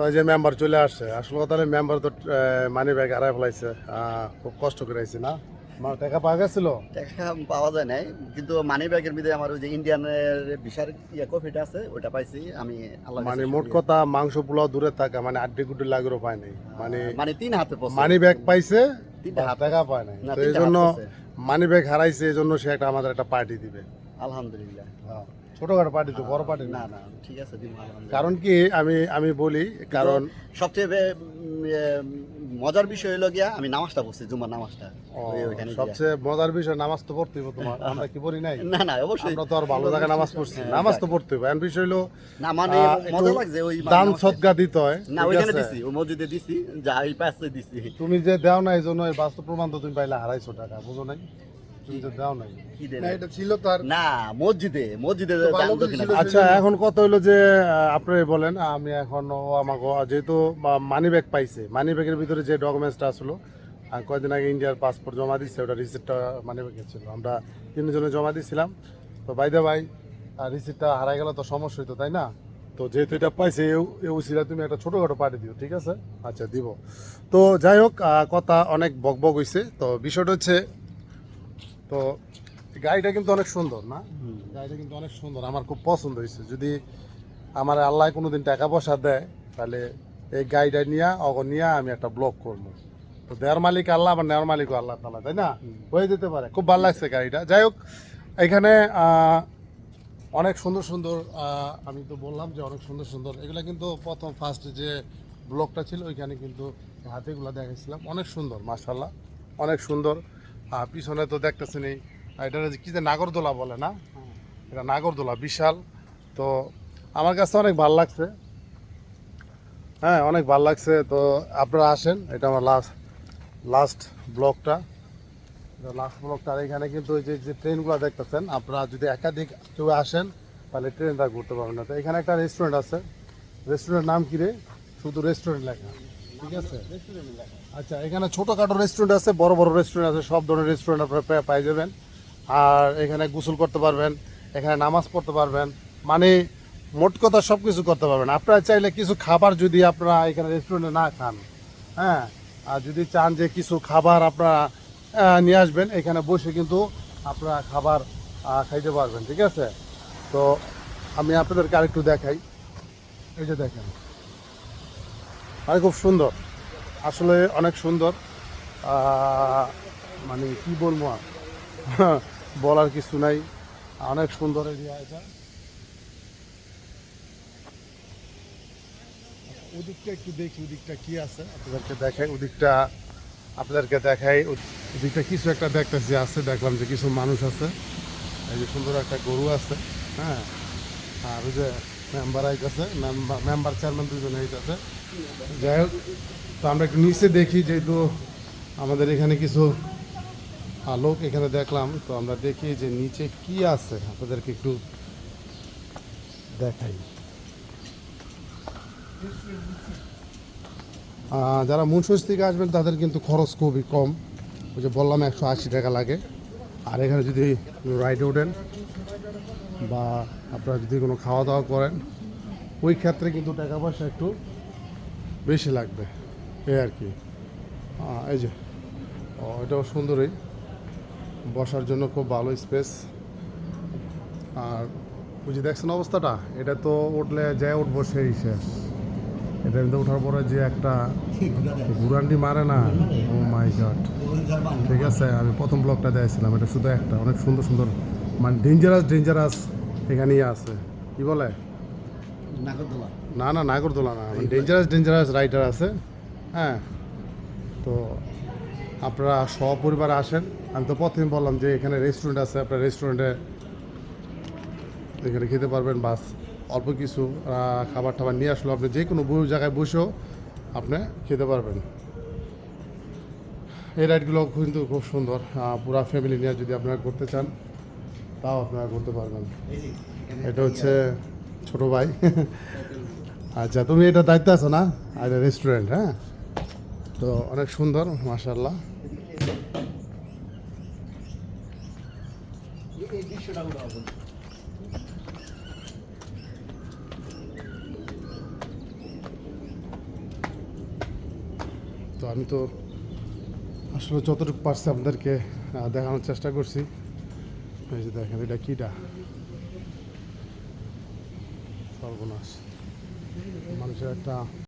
তো যে মেম্বার চলে আসছে আসলে কথা মেম্বার তো মানি ব্যাগ হারাই ফেলাইছে। খুব কষ্ট করে না? আমার টাকা পাওয়া গেছিল? টাকা পাওয়া যায় নাই কিন্তু মানি ব্যাগের মধ্যে আমার ওই যে ইন্ডিয়ানের বিশার ইয়ে কফিটা আছে ওটা পাইছি আমি মানে মোট কথা মাংস পোলাও দূরে থাকা মানে আড্ডি গুড্ডি লাগেরও পায় নাই। মানে মানে তিন হাতে মানি ব্যাগ পাইছে টাকা পায় নাই। তো এই জন্য মানি ব্যাগ হারাইছে এই জন্য সে একটা আমাদের একটা পার্টি দিবে। আলহামদুলিল্লাহ। ছোটখাটো পার্টি তো বড় পার্টি না। না ঠিক আছে কারণ কি আমি আমি বলি কারণ সবচেয়ে মজার বিষয় হলো গিয়া আমি নামাজটা পড়ছি জুমার নামাজটা। ওই-। সবচেয়ে মজার বিষয় নামাজ তো পড়তে হবে তোমার আমরা কি পড়ি নাই? না না অবশ্যই। আমরা তো আর ভালো জায়গায় নামাজ পড়ছি হ্যাঁ, নামাজ তো পড়তে হবে। এখন বিষয় হলো না মানে মজা লাগছে ওই দান সদকা দিতে হয় না ওইখানে দিছি ও মসজিদে দিছি যা এই পাশে দিছি। তুমি যে দাও না এই জন্য এই বাস্তব প্রমাণ তো তুমি পাইলে আড়াইশো টাকা বুঝো নাই? তুমি দাও নাই। না এটা ছিল তার না মসজিদে মসজিদে তো। আচ্ছা এখন কত যে বলেন আমি এখন ও আমাকে যেহেতু মানি ব্যাগ পাইছে মানি ব্যাগের ভিতরে যে ডকুমেন্টসটা আসলো কয়েকদিন আগে ইন্ডিয়ার পাসপোর্ট জমা দিচ্ছে ওটা রিসিপ্টটা মানি ব্যাগে ছিল। আমরা তিনজনে জমা দিছিলাম। তো বাইদে ভাই রিসিপ্টটা হারাই গেল তো সমস্যা হইতো তাই না? তো যেহেতু এটা পাইছে উচিরা তুমি একটা ছোটোখাটো পাঠিয়ে দিও ঠিক আছে? আচ্ছা দিব। তো যাই হোক কথা অনেক বকবক হয়েছে তো বিষয়টা হচ্ছে তো গাড়িটা কিন্তু অনেক সুন্দর, না। গাড়িটা কিন্তু অনেক সুন্দর। আমার খুব পছন্দ হয়েছে। যদি আমার আল্লাহ কোনোদিন টাকা পয়সা দেয়, তাহলে এই গাড়িটা নিয়ে অগ নিয়ে আমি একটা ব্লগ করব। তো দেওয়ার মালিক আল্লাহ আমার নেওয়ার মালিকও আল্লাহ তালা, তাই না? হয়ে যেতে পারে। খুব ভালো লাগছে গাড়িটা। যাই হোক, এখানে অনেক সুন্দর সুন্দর আমি তো বললাম যে অনেক সুন্দর সুন্দর। এগুলো কিন্তু প্রথম ফার্স্ট যে ব্লগটা ছিল, ওইখানে কিন্তু হাতিগুলো দেখেছিলাম অনেক সুন্দর মাশাল্লাহ অনেক সুন্দর। আর পিছনে তো দেখতেছেন এটা কি যে নাগরদোলা বলে না? এটা নাগরদোলা, বিশাল। তো আমার কাছে অনেক ভালো লাগছে। হ্যাঁ অনেক ভালো লাগছে। তো আপনারা আসেন, এটা আমার লাস্ট লাস্ট ব্লকটা লাস্ট ব্লকটা আর এখানে কিন্তু ওই যে যে ট্রেনগুলো দেখতেছেন, আপনারা যদি একাধিক কেউ আসেন, তাহলে ট্রেনটা ঘুরতে পারবেন না। তো এখানে একটা রেস্টুরেন্ট আছে। রেস্টুরেন্টের নাম কি রে? শুধু রেস্টুরেন্ট লেখা। ঠিক আছে? আচ্ছা এখানে ছোটোখাটো রেস্টুরেন্ট আছে, বড় বড় রেস্টুরেন্ট আছে, সব ধরনের রেস্টুরেন্ট আপনারা পাই যাবেন। আর এখানে গোসল করতে পারবেন, এখানে নামাজ পড়তে পারবেন মানে মোট কথা সব কিছু করতে পারবেন। আপনারা চাইলে কিছু খাবার যদি আপনারা এখানে রেস্টুরেন্টে না খান হ্যাঁ? আর যদি চান যে কিছু খাবার আপনারা নিয়ে আসবেন, এখানে বসে কিন্তু আপনারা খাবার খাইতে পারবেন, ঠিক আছে? তো আমি আপনাদেরকে আরেকটু দেখাই। এই যে দেখেন। আর খুব সুন্দর। আসলে অনেক সুন্দর। মানে কি বলব আর? বলার কিছু নাই। অনেক সুন্দর এরিয়া এটা। ওদিকটা একটু দেখি, ওদিকটা কি আছে? আপনাদেরকে দেখাই, ওদিকটা আপনাদেরকে দেখাই। ওদিকটা কিছু একটা দেখতেছি, আছে, দেখলাম যে কিছু মানুষ আছে। এই যে সুন্দর একটা গরু আছে হ্যাঁ। আর ওই যে মেম্বার আইতেছে মেম্বার চেয়ারম্যান দুজন আইতেছে। যাই হোক তো আমরা একটু নিচে দেখি যেহেতু আমাদের এখানে কিছু আহ, লোক এখানে দেখলাম তো আমরা দেখি যে নিচে কি আছে। আপনাদেরকে একটু দেখাই। যারা মুন্সুস থেকে আসবেন তাদের কিন্তু খরচ খুবই কম। ওই যে বললাম একশো আশি টাকা লাগে। আর এখানে যদি রাইডে ওঠেন বা আপনারা যদি কোনো খাওয়া দাওয়া করেন, ওই ক্ষেত্রে কিন্তু টাকা পয়সা একটু বেশি লাগবে, এই আর কি। এই যে এটাও সুন্দরই। বসার জন্য খুব ভালো স্পেস আর যে দেখছেন অবস্থাটা? এটা তো উঠলে যায় উঠবো সেই শেষ এটা কিন্তু ওঠার পরে যে একটা ঘুরান্ডি মারে না ও মাই গড ঠিক আছে আমি প্রথম ব্লকটা দিয়েছিলাম এটা শুধু একটা। অনেক সুন্দর সুন্দর মানে ডেঞ্জারাস ডেঞ্জারাস এখানেই আছে। কি বলে? না না নাগরদোলা না মানে ডেঞ্জারাস ডেঞ্জারাস রাইডার আছে। হ্যাঁ তো আপনারা সপরিবার আসেন। আমি তো প্রথমে বললাম যে এখানে রেস্টুরেন্ট আছে আপনার রেস্টুরেন্টে এখানে খেতে পারবেন বাস। অল্প কিছু খাবার টাবার নিয়ে আসলো। আপনি যে কোনো জায়গায় বসেও আপনি খেতে পারবেন। এই রাইডগুলো কিন্তু খুব সুন্দর। পুরা ফ্যামিলি নিয়ে যদি আপনারা করতে চান, তাও আপনারা করতে পারবেন। এটা হচ্ছে ছোট ভাই। আচ্ছা তুমি এটা দায়িত্ব আছো না? আর রেস্টুরেন্ট হ্যাঁ? তো অনেক সুন্দর মাশাল্লাহ এই দৃশ্যটা আমি তো আসলে যতটুকু পারছি আপনাদেরকে দেখানোর চেষ্টা করছি। এই যে দেখেন, এটা কীটা? সর্বনাশ। মানুষের একটা